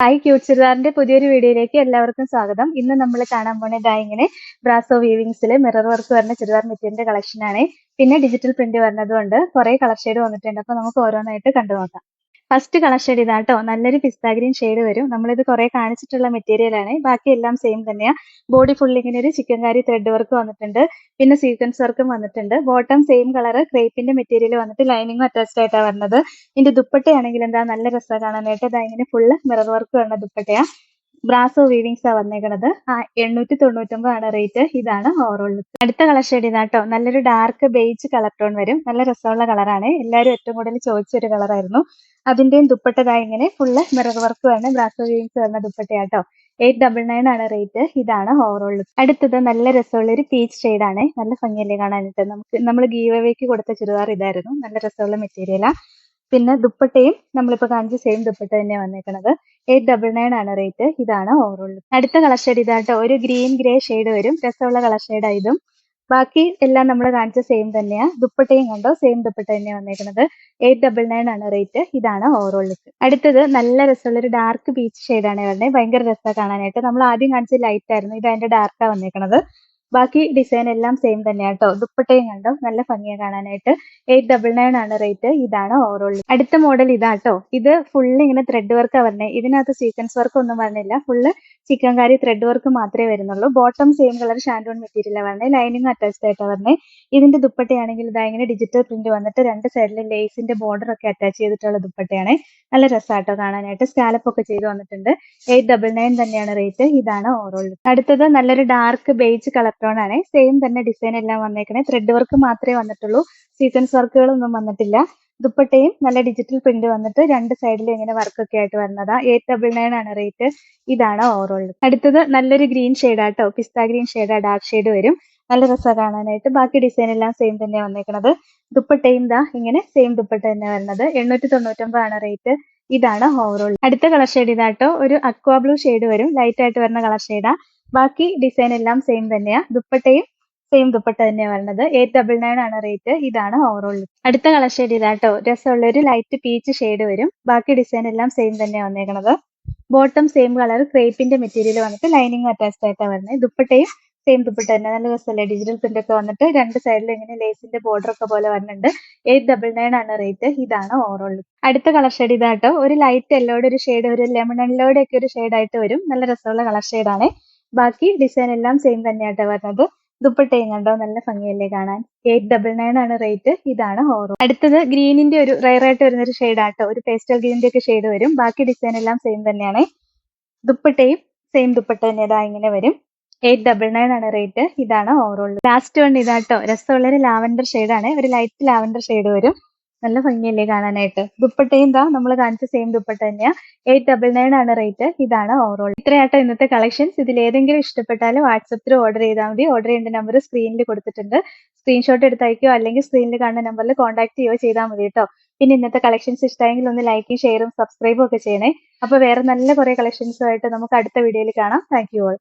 Hi cute ചുരിദാറിന്റെ പുതിയൊരു വീഡിയോയിലേക്ക് എല്ലാവർക്കും സ്വാഗതം. ഇന്ന് നമ്മൾ കാണാൻ പോണേ ഇതാ ഇങ്ങനെ ബ്രാസോ വീവിങ്സിൽ മിറർ വർക്ക് വരുന്ന ചുരിദാർ മെറ്റീരിയലിന്റെ കളക്ഷൻ ആണ്. പിന്നെ ഡിജിറ്റൽ പ്രിന്റ് വരുന്നതുകൊണ്ട് കുറെ കളർ ഷെയ്ഡ് വന്നിട്ടുണ്ട്. അപ്പൊ നമുക്ക് ഓരോന്നായിട്ട് കണ്ടു നോക്കാം ഫസ്റ്റ് കളർ ഷെയ്ഡ് ഇതാട്ടോ. നല്ലൊരു പിസ്ത ഗ്രീൻ ഷെയ്ഡ് വരും. നമ്മളിത് കുറെ കാണിച്ചിട്ടുള്ള മെറ്റീരിയൽ ആണ്. ബാക്കി എല്ലാം സെയിം തന്നെയാണ് ബോഡി ഫുൾ ഇങ്ങനെ ഒരു ചിക്കൻ കാരി ത്രെഡ് വർക്ക് വന്നിട്ടുണ്ട്. പിന്നെ സീക്വൻസ് വർക്കും വന്നിട്ടുണ്ട്. ബോട്ടം സെയിം കളർ ക്രേപ്പിന്റെ മെറ്റീരിയൽ വന്നിട്ട് ലൈനിങ്ങും അറ്റാച്ച്ഡ് ആയിട്ടാണ് വരുന്നത് ഇതിന്റെ ദുപ്പട്ടയാണെങ്കിൽ എന്താ? നല്ല രസമാണ് കാണാനായിട്ട്. ഇതാ ഇങ്ങനെ ഫുള്ള് മിറർ വർക്ക് വരുന്ന ദുപ്പട്ടയാ. ബ്രാസോ വീവിങ്സ് ആ വന്നേക്കണത്. ആ എണ്ണൂറ്റി തൊണ്ണൂറ്റൊമ്പത് ആണ് റേറ്റ് ഇതാണ് ഓവറോൾ അടുത്ത കളർ ഷെയ്ഡ് ഇതാട്ടോ നല്ലൊരു ഡാർക്ക് ബേജ് കളർ ടോൺ വരും. നല്ല രസമുള്ള കളറാണ് എല്ലാവരും ഏറ്റവും കൂടുതൽ ചോദിച്ചൊരു കളറായിരുന്നു അതിന്റെയും ദുപ്പട്ടതായി ഇങ്ങനെ ഫുള്ള് മിറർ വർക്ക് വരുന്ന ബ്രാസോ വീവിങ്സ് വരുന്ന ദുപ്പട്ടയാട്ടോ എയ്റ്റ് ഡബിൾ നയൻ ആണ് റേറ്റ് ഇതാണ് ഓവറോൾ അടുത്തത് നല്ല രസമുള്ള ഒരു പീച്ച് ഷെയ്ഡ് ആണ്. നല്ല ഭംഗിയല്ലേ കാണാനായിട്ട്. നമുക്ക് നമ്മൾ ഗീവവേക്ക് കൊടുത്ത ചുരിദാർ ഇതായിരുന്നു. നല്ല രസമുള്ള മെറ്റീരിയലാ പിന്നെ ദുപ്പട്ടയും നമ്മളിപ്പോ കാണിച്ച സെയിം ദുപ്പട്ട തന്നെയാണ് വന്നേക്കണത്. എയ്റ്റ് ഡബിൾ നയൻ ആണ് റേറ്റ് ഇതാണ് ഓവറോൾ അടുത്ത കളർ ഷെയ്ഡ് ഇതാട്ടോ. ഒരു ഗ്രീൻ ഗ്രേ ഷെയ്ഡ് വരും. രസമുള്ള കളർ ഷെയ്ഡ് ഇതും. ബാക്കി എല്ലാം നമ്മൾ കാണിച്ച സെയിം തന്നെയാണ് ദുപ്പട്ടയും കണ്ടോ? സെയിം ദുപ്പട്ട തന്നെയാണ് വന്നേക്കുന്നത് എയ്റ്റ് ഡബിൾ നയൻ ആണ് റേറ്റ് ഇതാണ് ഓവറോൾ ലുക്ക് അടുത്തത് നല്ല രസമുള്ള ഒരു ഡാർക്ക് പീച്ച് ഷെയ്ഡാണ് വരുന്നത്. ഭയങ്കര രസമാണ് കാണാനായിട്ട്. നമ്മൾ ആദ്യം കാണിച്ച ലൈറ്റ് ആയിരുന്നു. ഇത് അതിന്റെ ഡാർക്കാണ് വന്നേക്കണത്. ബാക്കി ഡിസൈൻ എല്ലാം സെയിം തന്നെയാണ് കേട്ടോ ദുപ്പട്ടയും കണ്ടോ? നല്ല ഭംഗിയാണ് കാണാനായിട്ട്. എയ്റ്റ് ഡബിൾ നയൻ ആണ് റേറ്റ് ഇതാണ് ഓവറോൾ അടുത്ത മോഡൽ ഇതാട്ടോ ഇത് ഫുള്ള് ഇങ്ങനെ ത്രെഡ് വർക്കാണ് പറഞ്ഞത് ഇതിനകത്ത് സീക്വൻസ് വർക്ക് ഒന്നും പറഞ്ഞില്ല full chikankari thread work മാത്രമേ വരുന്നുള്ളൂ. ബോട്ടം സെയിം കളർ ഷാൻഡോൺ മെറ്റീരിയലാണ് പറഞ്ഞത് ലൈനിങ് അറ്റാച്ച്ഡ് ആയിട്ടാണ് പറഞ്ഞത് ഇതിന്റെ ദുപ്പട്ടയാണെങ്കിൽ ഇതാ ഇങ്ങനെ ഡിജിറ്റൽ പ്രിന്റ് വന്നിട്ട് രണ്ട് സൈഡിൽ ലേസിന്റെ ബോർഡർ ഒക്കെ അറ്റാച്ച് ചെയ്തിട്ടുള്ള ദുപ്പട്ടയാണ്. നല്ല രസമായിട്ടോ കാണാനായിട്ട്. സ്കാലപ്പ് ഒക്കെ ചെയ്ത് വന്നിട്ടുണ്ട്. എയ്റ്റ് ഡബിൾ നയൻ തന്നെയാണ് റേറ്റ് ഇതാണ് ഓവറോൾ അടുത്തത് നല്ലൊരു ഡാർക്ക് ബേജ് കളർ ടോൺ ആണ്. സെയിം തന്നെ ഡിസൈൻ എല്ലാം വന്നേക്കണേ. ത്രെഡ് വർക്ക് മാത്രമേ വന്നിട്ടുള്ളൂ. സീക്വൻസ് വർക്കുകളൊന്നും വന്നിട്ടില്ല. ദുപ്പട്ടയും നല്ല ഡിജിറ്റൽ പ്രിന്റ് വന്നിട്ട് രണ്ട് സൈഡിലും ഇങ്ങനെ വർക്ക് ഒക്കെ ആയിട്ട് വരുന്നതാ എയ്റ്റ് ഡബിൾ നയൻ ആണ് റേറ്റ് ഇതാണ് ഓവറോൾ അടുത്തത് നല്ലൊരു ഗ്രീൻ ഷെയ്ഡ് ആട്ടോ. Pista green shade dark shade വരും. നല്ല രസമാണ് കാണാനായിട്ട്. ബാക്കി ഡിസൈൻ എല്ലാം സെയിം തന്നെ വന്നേക്കണത്. ദുപ്പട്ടയും ദാ ഇങ്ങനെ സെയിം ദുപ്പട്ട തന്നെ വരുന്നത്. എണ്ണൂറ്റി ആണ് റേറ്റ് ഇതാണ് ഓവറോൾ അടുത്ത കളർ ഷെയ്ഡ് ഇതാട്ടോ. ഒരു അക്വാ ബ്ലൂ ഷെയ്ഡ് വരും. ലൈറ്റ് ആയിട്ട് വരുന്ന കളർ ഷെയ്ഡാ ബാക്കി ഡിസൈൻ എല്ലാം സെയിം തന്നെയാ. ദുപ്പട്ടയും സെയിം ദുപ്പട്ട തന്നെയാണ് വരുന്നത് എയ്റ്റ് ഡബിൾ നയൻ ആണ് റേറ്റ് ഇതാണ് ഓവറോൾ അടുത്ത കളർ ഷെയ്ഡ് ഇതാട്ടോ. രസമുള്ള ഒരു ലൈറ്റ് പീച്ച് ഷെയ്ഡ് വരും. ബാക്കി ഡിസൈൻ എല്ലാം സെയിം തന്നെയാണ് വന്നേക്കണത്. ബോട്ടം സെയിം കളർ ക്രേപ്പിന്റെ മെറ്റീരിയൽ വന്നിട്ട് ലൈനിങ് അറ്റാച്ച്ഡ് ആയിട്ടാണ് വരുന്നത് ദുപ്പട്ടയും സെയിം ദുപ്പട്ട തന്നെ. നല്ല രസമല്ലേ? ഡിജിറ്റൽ പ്രിന്റ് ഒക്കെ വന്നിട്ട് രണ്ട് സൈഡിൽ ഇങ്ങനെ ലേസിന്റെ ബോർഡർ ഒക്കെ പോലെ വരുന്നുണ്ട് എയ്റ്റ് ഡബിൾ നയൻ ആണ് റേറ്റ് ഇതാണ് ഓവറോൾ അടുത്ത കളർ ഷെയ്ഡ് ഇതാട്ടോ. ഒരു ലൈറ്റ് എല്ലോടെ ഒരു ഷെയ്ഡ് ഒരു ലെമൺ എല്ലോടെ ഒക്കെ ഒരു ഷെയ്ഡ് ആയിട്ട് വരും. നല്ല രസമുള്ള കളർ ഷെയ്ഡാണ് ബാക്കി ഡിസൈൻ എല്ലാം സെയിം തന്നെയാട്ടോ വരുന്നത് ദുപ്പട്ടയും കണ്ടോ നല്ല ഭംഗിയല്ലേ കാണാൻ. എയ്റ്റ് ഡബിൾ നയൻ ആണ് റേറ്റ്. ഇതാണ് ഓറോ. അടുത്തത് ഗ്രീനിന്റെ ഒരു റയർ ആയിട്ട് വരുന്ന ഒരു ഷെയ്ഡ് ആട്ടോ ഒരു പേസ്റ്റൽ ഗ്രീനിന്റെ ഒക്കെ ഷെയ്ഡ് വരും. ബാക്കി ഡിസൈൻ എല്ലാം സെയിം തന്നെയാണ്. ദുപ്പട്ടയും സെയിം ദുപ്പട്ട തന്നെ ഇതാ ഇങ്ങനെ വരും. എയ്റ്റ് ഡബിൾ നയൻ ആണ് റേറ്റ്. ഇതാണ് ഓവറോൾ ലാസ്റ്റ് വൺ ഇതാട്ടോ. രസമുള്ള ഒരു ലാവൻഡർ ആണ് ഒരു ലൈറ്റ് ലാവൻഡർ ഷെയ്ഡ് വരും. നല്ല ഭംഗിയല്ലേ കാണാനായിട്ട്? ദുപ്പട്ടയും താ നമ്മൾ കാണിച്ച സെയിം ദുപ്പട്ട തന്നെയാ. എയ്റ്റ് ഡബിൾ നയൻ ആണ് റേറ്റ് ഇതാണ് ഓവറോൾ ഇത്രയാട്ടോ ഇന്നത്തെ കളക്ഷൻസ് ഇതിൽ ഏതെങ്കിലും ഇഷ്ടപ്പെട്ടാൽ വാട്സപ്പിൽ ഓർഡർ ചെയ്താൽ മതി. ഓർഡർ ചെയ്യേണ്ട നമ്പർ സ്ക്രീനിൽ കൊടുത്തിട്ടുണ്ട്. സ്ക്രീൻഷോട്ട് എടുത്ത് അയക്കുകയോ അല്ലെങ്കിൽ സ്ക്രീനിൽ കാണുന്ന നമ്പറിൽ കോൺടാക്ട് ചെയ്യുകയോ ചെയ്താൽ മതി കേട്ടോ. പിന്നെ ഇന്നത്തെ കളക്ഷൻസ് ഇഷ്ടമെങ്കിൽ ഒന്ന് ലൈക്കും ഷെയറും സബ്സ്ക്രൈബും ഒക്കെ ചെയ്യണേ. അപ്പൊ വേറെ നല്ല കുറെ കളക്ഷൻസുമായിട്ട് നമുക്ക് അടുത്ത വീഡിയോയിൽ കാണാം. Thank you all